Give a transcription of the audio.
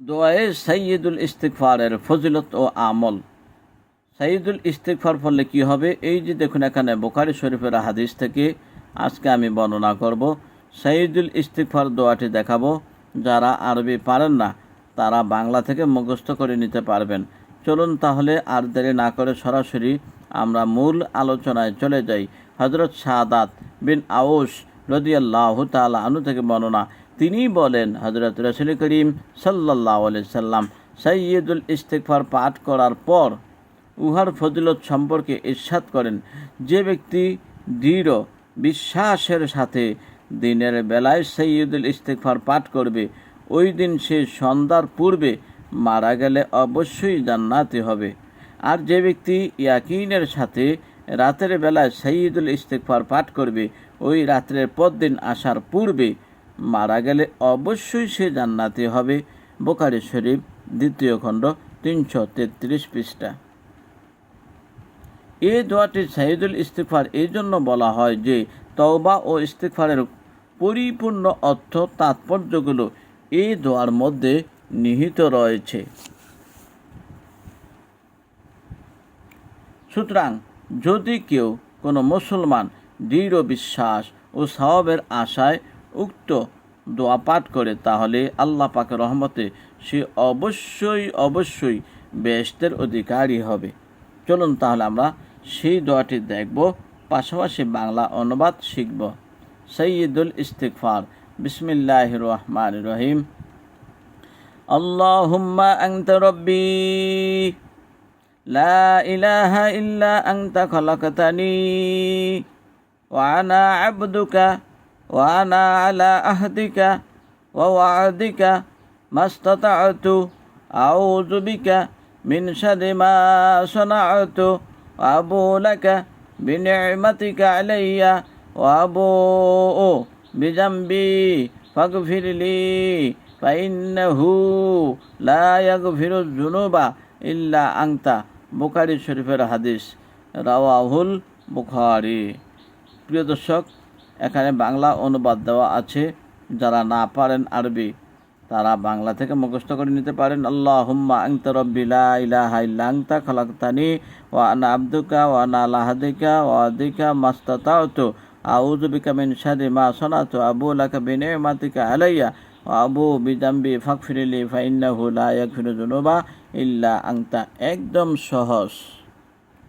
দোয়ায়ে সৈয়দুল ইস্তিকফারের ফজিলত ও আমল। সৈয়দুল ইস্তিকফার ফলে কি হবে? এই যে দেখুন এখানে বোখারি শরীফের হাদিস থেকে আজকে আমি বর্ণনা করব। সৈয়দুল ইস্তিকফার দোয়াটি দেখাবো। যারা আরবি পারেন না, তারা বাংলা থেকে মুখস্থ করে নিতে পারবেন। চলুন তাহলে আর দেরি না করে সরাসরি আমরা মূল আলোচনায় চলে যাই। হজরত শাহাদাত বিন আউস রদিয়াল্লাহ তালা আনু থেকে বর্ণনা তিনি বলেন হজরত রসুল করিম সাল্লাহ সাল্লাম সৈয়দুল ইস্তেকফার পাঠ করার পর উহার ফজিলত সম্পর্কে ইরশাদ করেন, যে ব্যক্তি দৃঢ় বিশ্বাসের সাথে দিনের বেলায় সৈয়দুল ইস্তেকফার পাঠ করবে, ওই দিন সে সন্ধ্যার পূর্বে মারা গেলে অবশ্যই জান্নাতি হবে। আর যে ব্যক্তি ইয়াকিনের সাথে রাতের বেলায় সৈয়দুল ইস্তেকফার পাঠ করবে, ওই রাত্রের পরদিন আসার পূর্বে মারা গেলে অবশ্যই সে জান্নাতি হবে। বোকারি শরীফ, দ্বিতীয় খণ্ড, তিনশো তেত্রিশ পৃষ্ঠা। এই দোয়াটি সাইদুল ইস্তিফার এই জন্য বলা হয় যে, তওবা ও ইস্তিফারের পরিপূর্ণ অর্থ তাৎপর্যগুলো এই দোয়ার মধ্যে নিহিত রয়েছে। সুতরাং যদি কেউ কোনো মুসলমান দৃঢ় বিশ্বাস ও সওয়াবের আশায় উক্ত দোয়া পাঠ করে, তাহলে আল্লাহ পাকের রহমতে সে অবশ্যই অবশ্যই বেহেশতের অধিকারী হবে। চলুন তাহলে আমরা সেই দোয়াটি দেখব, পাশাপাশি বাংলা অনুবাদ শিখব। সৈয়দুল ইস্তিকফার বিসমিল্লাহ রহমান রহিম। আনতা রব্বি, লা ইলাহা ইল্লা আনতা খলাকতানি, ওয়া আনা আবদুকা ওয়া আনা আলা আহদিকা ওয়া ওয়াদিকা মাস্তাতা'তু আউযু বিকা মিন শাররি মা সানা'তু وأبو لك بنعمتك علي وأبوء بذنبي فاغفر لي فإنه لا يغفر الذنوب إلا أنت বুখারি শরীফের হাদিস রাওয়াহুল বুখারি প্রিয় দর্শক এখানে বাংলা অনুবাদ দেওয়া আছে। যারা না পারেন আরবি, তারা বাংলা থেকে মুখস্থ করে নিতে পারেন। আল্লাহ হুম্মা আংতা রব্বিলা ইলাহা ইল্লা আংতা খালাকতানি ওয়া আনা আবদুকা ওয়া আনা লাহাদিকা ওয়া আদিকা মাস্তাতাউতু। আউযু বিকা মিন শাররি মা সানাতু আবু লাকা বিনিমাতিকা আলাইয়া ওয়া আবু বিজাম্বি ফাগফিরলি ফা ইন্নাহু লা ইল্লা আংতা একদম সহজ।